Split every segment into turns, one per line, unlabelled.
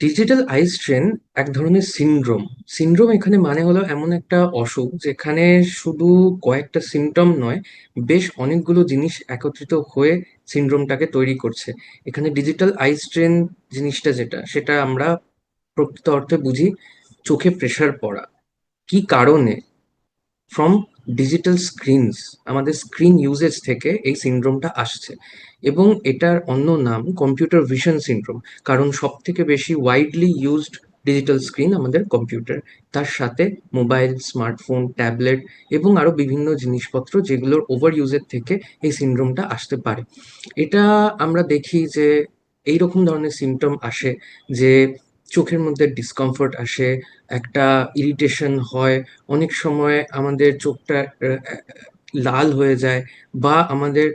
Digital I strain এক ধরনের syndrome syndrome এখানে মানে হলো এমন একটা অসুখ যেখানে শুধু কয়েকটা সিমটম নয়, বেশ অনেকগুলো জিনিস একত্রিত হয়ে সিনড্রোমটাকে তৈরি করছে। এখানে ডিজিটাল আই স্ট্রেন জিনিসটা যেটা, সেটা আমরা প্রকৃত অর্থে বুঝি চোখে প্রেসার পড়া। কি কারণে? ফ্রম ডিজিটাল স্ক্রিনস আমাদের স্ক্রিন ইউজেজ থেকে এই সিনড্রোমটা আসছে। এবং এটার অন্য নাম কম্পিউটার ভিশন সিনড্রোম কারণ সব থেকে বেশি ওয়াইডলি ইউজড ডিজিটাল স্ক্রিন আমাদের কম্পিউটার তার সাথে মোবাইল স্মার্টফোন ট্যাবলেট এবং আরও বিভিন্ন জিনিসপত্র যেগুলোর ওভার ইউজের থেকে এই সিনড্রোমটা আসতে পারে। এটা আমরা দেখি যে এইরকম ধরনের সিমটম আসে যে চোখের মধ্যে ডিসকমফোর্ট আসে, একটা ইরিটেশন হয়, অনেক সময় আমাদের চোখটা লাল হয়ে যায় বা আমাদের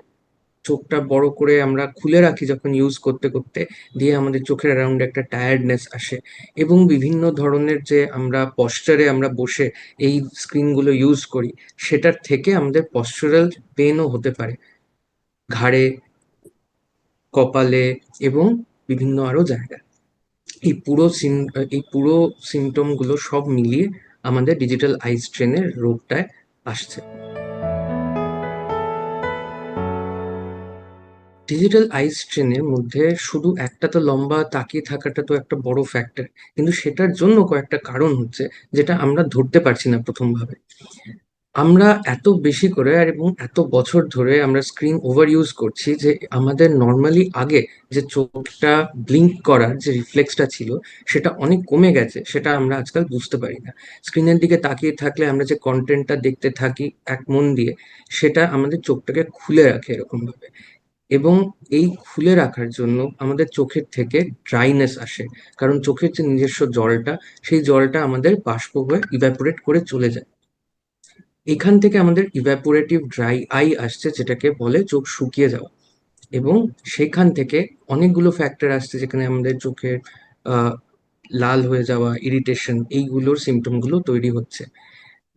চোখটা বড় করে আমরা খুলে রাখি যখন ইউজ করতে করতে, দিয়ে আমাদের চোখের অ্যারাউন্ড একটা টায়ার্ডনেস আসে। এবং বিভিন্ন ধরনের যে আমরা পশ্চারে আমরা বসে এই স্ক্রিনগুলো ইউজ করি, সেটার থেকে আমাদের পশ্চারাল পেনও হতে পারে। ঘাড়ে, কপালে এবং বিভিন্ন আরও জায়গায়। এই পুরো সিম, এই পুরো সিমটমগুলো সব মিলিয়ে আমাদের ডিজিটাল আই স্ট্রেনের রোগটায় আসছে। ডিজিটাল আই স্ট্রেনের মধ্যে শুধু একটা তো লম্বা তাকিয়ে থাকাটা তো একটা বড় ফ্যাক্টর কিন্তু সেটার জন্য কয়েকটা কারণ হচ্ছে যেটা আমরা ধরতে পারছি না প্রথম ভাবে আমরা এত বেশি করে আর এবং এত বছর ধরে আমরা স্ক্রিন ওভার ইউজ করছি যে আমাদের নর্মালি আগে যে চোখটা ব্লিঙ্ক করার যে রিফ্লেক্সটা ছিল, সেটা অনেক কমে গেছে, সেটা আমরা আজকাল বুঝতে পারি না। স্ক্রিনের দিকে তাকিয়ে থাকলে আমরা যে কন্টেন্টটা দেখতে থাকি এক মন দিয়ে, সেটা আমাদের চোখটাকে খুলে রাখে এরকমভাবে। এবং এই খুলে রাখার জন্য আমাদের চোখের থেকে ড্রাইনেস আসে, কারণ চোখের যে নিজস্ব জলটা, সেই জলটা আমাদের বাষ্প হয়ে ইভ্যাপোরেট করে চলে যায়। এখান থেকে আমাদের ইভ্যাপোরেটিভ ড্রাই আই আসছে, যেটাকে বলে চোখ শুকিয়ে যাওয়া। এবং সেখান থেকে অনেকগুলো ফ্যাক্টর আসছে, যেখানে আমাদের চোখের লাল হয়ে যাওয়া ইরিটেশন এইগুলোর সিমটমগুলো তৈরি হচ্ছে।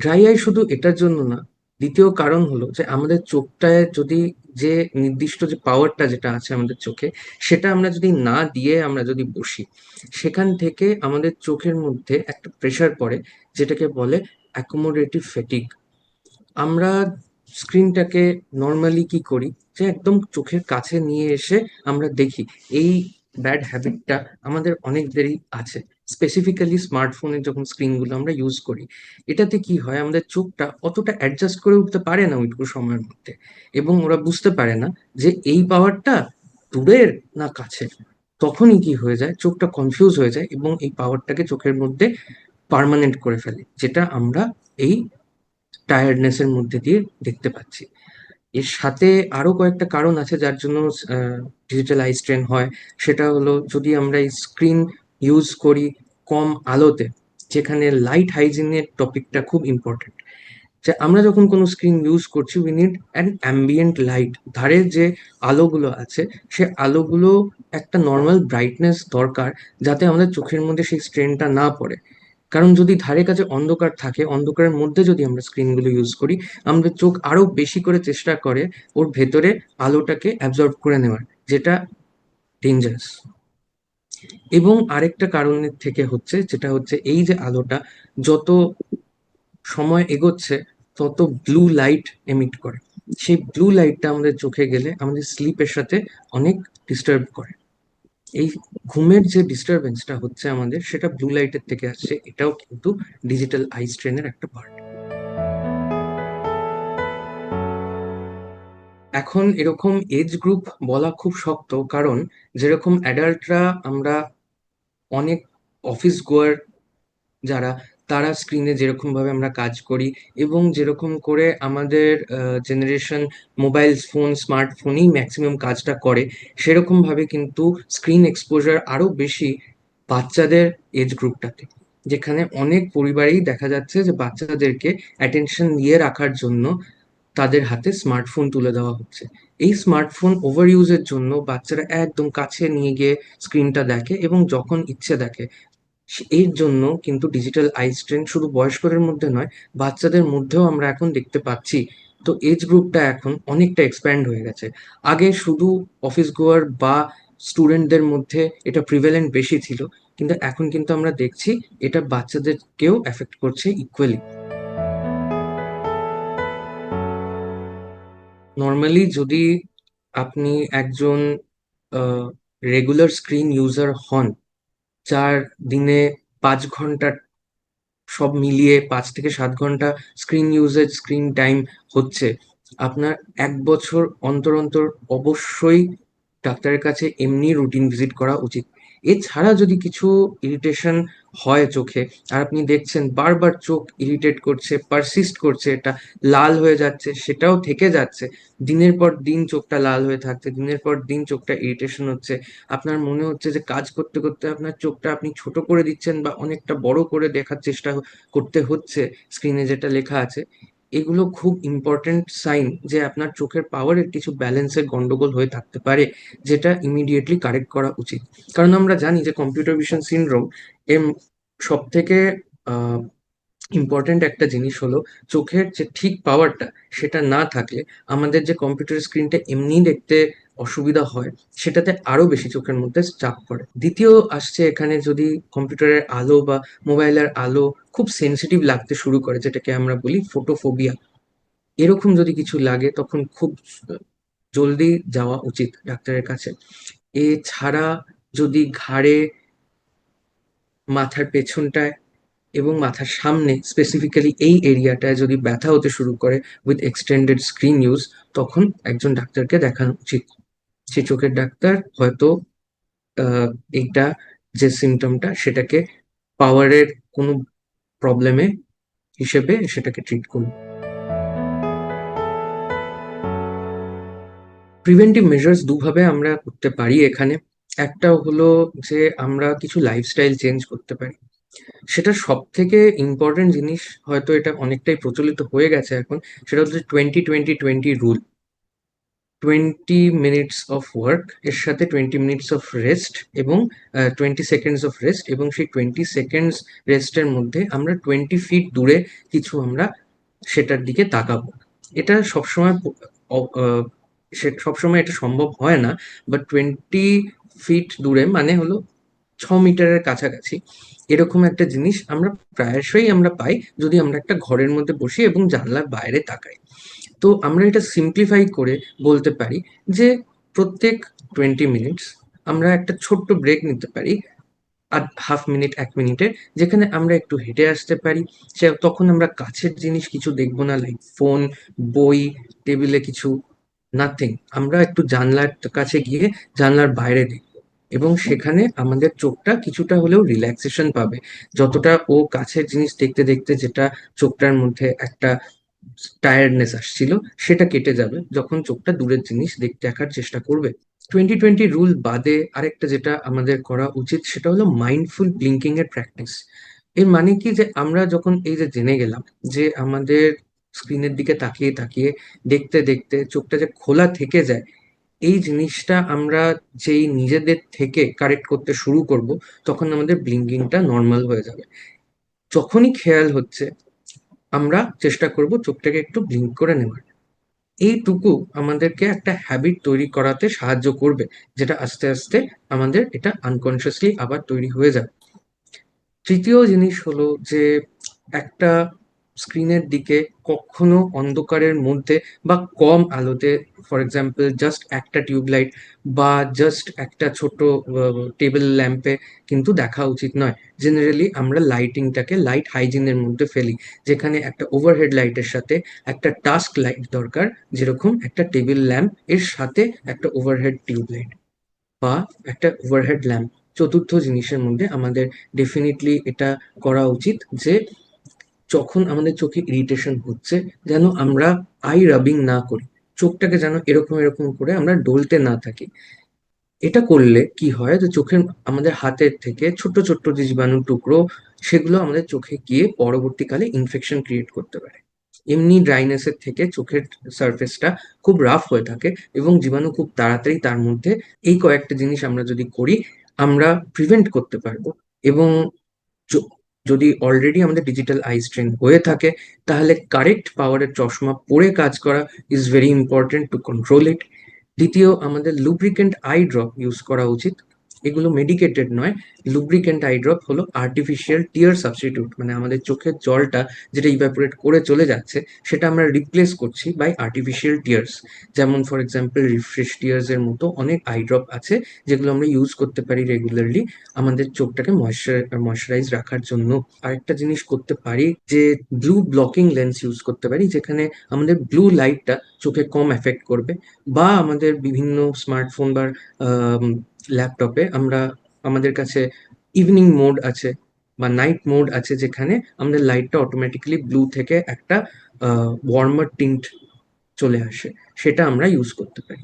ড্রাই আই শুধু এটার জন্য না, দ্বিতীয় কারণ হলো যে আমাদের চোখটায় যদি যে নির্দিষ্ট যে পাওয়ারটা যেটা আছে আমাদের চোখে, সেটা আমরা যদি না দিয়ে আমরা যদি বসি, সেখান থেকে আমাদের চোখের মধ্যে একটা প্রেসার পড়ে, যেটাকে বলে অ্যাকোমোডেটিভ ফেটিক আমরা স্ক্রিনটাকে নর্মালি কি করি? যে একদম চোখের কাছে নিয়ে এসে আমরা দেখি, এই ব্যাড হ্যাবিটটা আমাদের অনেক দেরি আছে। স্পেসিফিক্যালি স্মার্টফোনের যখন স্ক্রিনগুলো আমরা ইউজ করি, এটাতে কি হয়? আমাদের চোখটা অতটা অ্যাডজাস্ট করে উঠতে পারে না ওইটুকু সময়ের মধ্যে। এবং ওরা বুঝতে পারে না যে এই পাওয়ারটা দূরের না কাছের তখনই কি হয়ে যায়? চোখটা কনফিউজ হয়ে যায় এবং এই পাওয়ারটাকে চোখের মধ্যে পার্মানেন্ট করে ফেলে, যেটা আমরা এই টায়ার্ডনেসের মধ্যে দিয়ে দেখতে পাচ্ছি। এর সাথে আরও কয়েকটা কারণ আছে যার জন্য ডিজিটাল আই স্ট্রেন হয়। সেটা হলো যদি আমরা এই স্ক্রিন ইউজ করি কম আলোতে, যেখানে লাইট হাইজিনের টপিকটা খুব ইম্পর্টেন্ট যে আমরা যখন কোনো স্ক্রিন ইউজ করছি we need an ambient light ধারের যে আলোগুলো আছে, সে আলোগুলো একটা নর্মাল ব্রাইটনেস দরকার, যাতে আমাদের চোখের মধ্যে সেই স্ট্রেনটা না পড়ে। কারণ যদি ধারে কাছে অন্ধকার থাকে, অন্ধকারের মধ্যে যদি আমরা স্ক্রিনগুলো ইউজ করি, আমাদের চোখ আরও বেশি করে চেষ্টা করে ওর ভেতরে আলোটাকে অ্যাবজর্ব করে নেওয়ার, যেটা ডেঞ্জারাস এবং আরেকটা কারণের থেকে হচ্ছে, যেটা হচ্ছে এই যে আলোটা যত সময় এগোচ্ছে, তত ব্লু লাইট এমিট করে। সেই ব্লু লাইটটা আমাদের চোখে গেলে আমাদের স্লিপের সাথে অনেক ডিস্টার্ব করে। এই ঘুমের যে ডিস্টারবেন্সটা হচ্ছে আমাদের, সেটা ব্লু লাইটের থেকে আসছে। এটাও কিন্তু ডিজিটাল আই স্ট্রেনের একটা পার্ট এখন এরকম এজ গ্রুপ বলা খুব শক্ত, কারণ যেরকম অ্যাডাল্টরা আমরা অনেক অফিস গোয়ার যারা তারা স্ক্রিনে যেরকম ভাবে আমরা কাজ করি এবং যেরকম করে আমাদের জেনারেশন মোবাইল ফোন স্মার্টফোনেই ম্যাক্সিমাম কাজটা করে, সেরকম ভাবে কিন্তু স্ক্রিন এক্সপোজার আরও বেশি বাচ্চাদের এজ গ্রুপটাতে যেখানে অনেক পরিবারেই দেখা যাচ্ছে যে বাচ্চাদেরকে অ্যাটেনশন নিয়ে রাখার জন্য তাদের হাতে স্মার্টফোন তুলে দেওয়া হচ্ছে। এই স্মার্টফোন ওভার ইউজের জন্য বাচ্চারা একদম কাছে নিয়ে গিয়ে স্ক্রিনটা দেখে এবং যখন ইচ্ছে দেখে এর জন্য কিন্তু ডিজিটাল আই স্ট্রেন শুধু বয়স্কদের মধ্যে নয়, বাচ্চাদের মধ্যেও আমরা এখন দেখতে পাচ্ছি। তো এজ গ্রুপটা এখন অনেকটা এক্সপ্যান্ড হয়ে গেছে। আগে শুধু অফিস গোয়ার বা স্টুডেন্টদের মধ্যে এটা প্রিভেলেন্ট বেশি ছিল, কিন্তু এখন কিন্তু আমরা দেখছি এটা বাচ্চাদেরকেও এফেক্ট করছে ইকুয়ালি নর্মালি যদি আপনি একজন রেগুলার স্ক্রিন ইউজার হন যার দিনে পাঁচ ঘণ্টা সব মিলিয়ে পাঁচ থেকে সাত ঘণ্টা স্ক্রিন ইউজেজ স্ক্রিন টাইম হচ্ছে। আপনার এক বছর অন্তর অন্তর অবশ্যই ডাক্তারের কাছে এমনি রুটিন ভিজিট করা উচিত। এছাড়া যদি কিছু ইরিটেশন হয় চোখে। আর আপনি দেখছেন বারবার চোখ ইরিটেট করছে পারসিস্ট করছে, এটা লাল হয়ে যাচ্ছে, সেটাও থেকে যাচ্ছে। দিনের পর দিন চোখটা লাল হয়ে থাকছে, দিনের পর দিন চোখটা ইরিটেশন হচ্ছে। আপনার মনে হচ্ছে যে কাজ করতে করতে আপনার চোখটা আপনি ছোট করে দিচ্ছেন বা অনেকটা বড় করে দেখার চেষ্টা করতে হচ্ছে। স্ক্রিনে যেটা লেখা আছে এগুলো খুব ইম্পর্টেন্ট সাইন যে আপনার চোখের পাওয়ারের কিছু ব্যালেন্সের গন্ডগোল হয়ে থাকতে পারে, যেটা ইমিডিয়েটলি কারেক্ট করা উচিত। কারণ আমরা জানি যে কম্পিউটার ভিশন সিনড্রোম এম সব থেকে ইম্পর্টেন্ট একটা জিনিস হলো চোখের যে ঠিক পাওয়ারটা সেটা না থাকলে আমাদের যে কম্পিউটার স্ক্রিনটা এমনি দেখতে অসুবিধা হয়, সেটাতে আরও বেশি চোখের মধ্যে চাপ পড়ে। দ্বিতীয় আসছে এখানে যদি কম্পিউটারের আলো বা মোবাইলের আলো খুব সেন্সিটিভ লাগতে শুরু করে, যেটাকে আমরা বলি ফোটোফোবিয়া এরকম যদি কিছু লাগে, তখন খুব জলদি যাওয়া উচিত ডাক্তারের কাছে। এছাড়া যদি ঘাড়ে মাথার পেছনটায় এবং মাথার সামনে স্পেসিফিক্যালি এই এরিয়াটায় যদি ব্যথা হতে শুরু করে উইথ এক্সটেন্ডেড স্ক্রিন ইউজ তখন একজন ডাক্তারকে দেখানো উচিত। সে চোখের ডাক্তার হয়তো এইটা যে সিমটমটা সেটাকে পাওয়ারের কোনো প্রবলেমে হিসেবে সেটাকে ট্রিট করুন। প্রিভেন্টিভ মেজার্স দুভাবে আমরা করতে পারি এখানে। একটা হলো যে আমরা কিছু লাইফস্টাইল চেঞ্জ করতে পারি। সেটা সব থেকে ইম্পর্টেন্ট জিনিস হয়তো এটা অনেকটাই প্রচলিত হয়ে গেছে এখন। সেটা হচ্ছে twenty twenty twenty rule twenty minutes of work এর সাথে টোয়েন্টি মিনিটস অফ রেস্ট এবং টোয়েন্টি সেকেন্ডস অফ রেস্ট এবং সেই টোয়েন্টি সেকেন্ডস রেস্টের মধ্যে আমরা টোয়েন্টি ফিট দূরে কিছু আমরা সেটার দিকে তাকাবো। এটা সবসময় সে সবসময় এটা সম্ভব হয় না বাট টোয়েন্টি ফিট দূরে মানে হলো ছ মিটারের কাছাকাছি, এরকম একটা জিনিস আমরা প্রায়শই আমরা পাই যদি আমরা একটা ঘরের মধ্যে বসি এবং জানলার বাইরে তাকাই। তো আমরা এটা সিম্পলিফাই করে বলতে পারি যে প্রত্যেক টোয়েন্টি মিনিটস আমরা একটা ছোট্ট ব্রেক নিতে পারি, আর হাফ মিনিট এক মিনিটের যেখানে আমরা একটু হেঁটে আসতে পারি। সে তখন আমরা কাছের জিনিস কিছু দেখব না লাইক ফোন বই টেবিলে কিছু নাথিং আমরা একটু জানলার কাছে গিয়ে জানলার বাইরে দেখব। এবং সেখানে আমাদের চোখটা কিছুটা হলেও রিল্যাক্সেশন পাবে। যতটা ও কাছের জিনিস দেখতে দেখতে যেটা চোখটার মধ্যে একটা টায়ার্ডনেস আসছিল, সেটা কেটে যাবে যখন চোখটা দূরের জিনিস দেখতে দেখার চেষ্টা করবে। টোয়েন্টি টোয়েন্টি রুল বাদে আরেকটা যেটা আমাদের করা উচিত, সেটা হলো মাইন্ডফুল ব্লিঙ্কিং এর প্র্যাকটিস এর মানে কি যে আমরা যখন এই যে জেনে গেলাম যে আমাদের স্ক্রিনের দিকে তাকিয়ে তাকিয়ে দেখতে দেখতে চোখটা যে খোলা থেকে যায়, এই জিনিসটা আমরা যেই নিজেদের থেকে কারেক্ট করতে শুরু করব, তখন আমাদের ব্লিঙ্কিংটা নর্মাল হয়ে যাবে। যখনই খেয়াল হচ্ছে আমরা চেষ্টা করব চোখটাকে একটু ব্লিঙ্ক করে নেওয়ার। এইটুকু আমাদেরকে একটা হ্যাবিট তৈরি করাতে সাহায্য করবে, যেটা আস্তে আস্তে আমাদের এটা আনকনসিয়াসলি আবার তৈরি হয়ে যাবে। তৃতীয় জিনিস হলো যে, একটা স্ক্রিনের দিকে কখনো অন্ধকারের মধ্যে বা কম আলোতে ফর এক্সাম্পল জাস্ট একটা টিউবলাইট বা জাস্ট একটা ছোট টেবিল ল্যাম্পে কিন্তু দেখা উচিত নয়। জেনারেলি আমরা লাইটিংটাকে লাইট হাইজিনের মধ্যে ফেলি, যেখানে একটা ওভারহেড লাইটের সাথে একটা টাস্ক লাইট দরকার, যেরকম একটা টেবিল ল্যাম্প এর সাথে একটা ওভারহেড টিউবলাইট বা একটা ওভারহেড ল্যাম্প চতুর্থ জিনিসের মধ্যে আমাদের ডেফিনেটলি এটা করা উচিত যে যখন আমাদের চোখে ইরিটেশন হচ্ছে, যেন আমরা আই রাবিং না করি। চোখটাকে যেন এরকম এরকম করে আমরা ডলতে না থাকি। এটা করলে কি হয় যে চোখের আমাদের হাতের থেকে ছোট্ট ছোট্ট যে জীবাণু টুকরো, সেগুলো আমাদের চোখে গিয়ে পরবর্তীকালে ইনফেকশন ক্রিয়েট করতে পারে। এমনি ড্রাইনেসের থেকে চোখের সারফেসটা খুব রাফ হয়ে থাকে এবং জীবাণু খুব তাড়াতাড়ি তার মধ্যে এই কয়েকটা জিনিস আমরা যদি করি, আমরা প্রিভেন্ট করতে পারব এবং যদি অলরেডি আমাদের ডিজিটাল আই স্ট্রেন হয়ে থাকে, তাহলে কারেক্ট পাওয়ারের চশমা পরে কাজ করা is very important to control it দ্বিতীয়, আমাদের লুব্রিকেন্ট আই ড্রপ ইউজ করা উচিত। এগুলো মেডিকেটেড নয়। লুব্রিকেন্ট আইড্রপ হলো আর্টিফিশিয়াল টিয়ার সাবস্টিটিউট মানে আমাদের চোখের জলটা যেটা ইভাপোরেট করে চলে যাচ্ছে, সেটা আমরা রিপ্লেস করছি বাই আর্টিফিশিয়াল টিয়ার্স যেমন ফর এক্সাম্পল রিফ্রেশ টিয়ার্স এর মতো অনেক আইড্রপ আছে, যেগুলো আমরা ইউজ করতে পারি রেগুলারলি আমাদের চোখটাকে ময়শ্চার ময়শ্চারাইজ রাখার জন্য। আরেকটা জিনিস করতে পারি যে ব্লু ব্লকিং লেন্স ইউজ করতে পারি, যেখানে আমাদের ব্লু লাইটটা চোখে কম এফেক্ট করবে, বা আমাদের বিভিন্ন স্মার্টফোন বা ল্যাপটপে আমরা আমাদের কাছে ইভিনিং মোড আছে বা নাইট মোড আছে যেখানে আমাদের লাইটটা অটোমেটিক্যালি ব্লু থেকে একটা ওয়ার্মার টিন্ট চলে আসে, সেটা আমরা ইউজ করতে পারি।